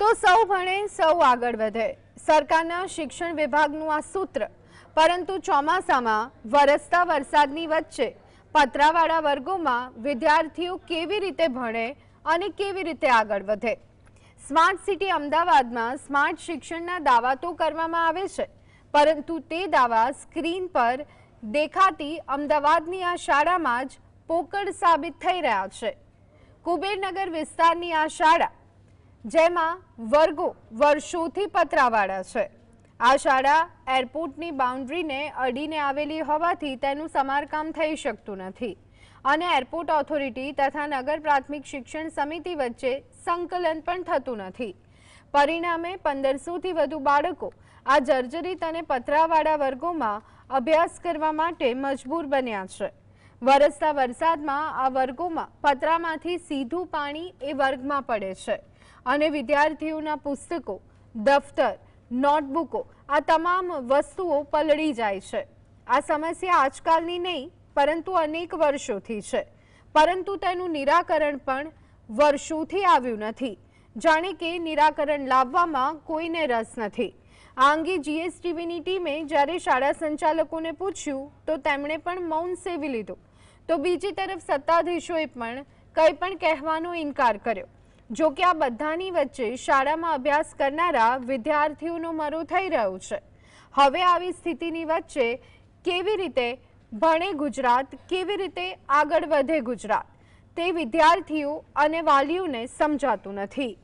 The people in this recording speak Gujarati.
તો સૌ ભણે, સૌ આગળ વધે. સરકારના શિક્ષણ વિભાગનું આ સૂત્ર. પરંતુ ચોમાસામાં વરસતા વરસાદની વચ્ચે પતરાવાળા વર્ગોમાં વિદ્યાર્થીઓ કેવી રીતે ભણે અને કેવી રીતે આગળ વધે? સ્માર્ટ સિટી અમદાવાદમાં સ્માર્ટ શિક્ષણના દાવા તો કરવામાં આવે છે, પરંતુ તે દાવા સ્ક્રીન પર દેખાતી અમદાવાદની આ શાળામાં જ પોકળ સાબિત થઈ રહ્યા છે. કુબેરનગર વિસ્તારની આ શાળા જેમાં વર્ગો વર્ષોથી પતરાવાળા છે. આ શાળા એરપોર્ટની બાઉન્ડ્રીને અડીને આવેલી હોવાથી તેનું સમારકામ થઈ શકતું નથી અને એરપોર્ટ ઓથોરિટી તથા નગર પ્રાથમિક શિક્ષણ સમિતિ વચ્ચે સંકલન પણ થતું નથી. પરિણામે પંદરસોથી વધુ બાળકો આ જર્જરિત અને પતરાવાળા વર્ગોમાં અભ્યાસ કરવા માટે મજબૂર બન્યા છે. વરસતા વરસાદમાં આ વર્ગોમાં પતરામાંથી સીધું પાણી એ વર્ગમાં પડે છે. અને વિદ્યાર્થીઓના પુસ્તકો, દફતર, નોટબુકો, આ તમામ વસ્તુઓ પલળી જાય છે. આ સમસ્યા આજકાલની નહીં, પરંતુ અનેક વર્ષોથી છે. પરંતુ તેનું નિરાકરણ પણ વર્ષોથી આવ્યું નથી. જાણે કે નિરાકરણ લાવવામાં કોઈને રસ નથી. આ અંગે જીએસટીવીની ટીમે જ્યારે શાળા સંચાલકોને પૂછ્યું, તો તેમણે પણ મૌન સેવી લીધું. તો બીજી તરફ સત્તાધીશોએ પણ કંઈ પણ કહેવાનો ઇનકાર કર્યો. જો કે આ બધાની વચ્ચે શાળામાં અભ્યાસ કરનારા વિદ્યાર્થીઓનું મરું થઈ રહ્યું છે. હવે આવી સ્થિતિની વચ્ચે કેવી રીતે ભણે ગુજરાત, કેવી રીતે આગળ વધે ગુજરાત તે વિદ્યાર્થીઓ અને વાલીઓને સમજાતું નથી.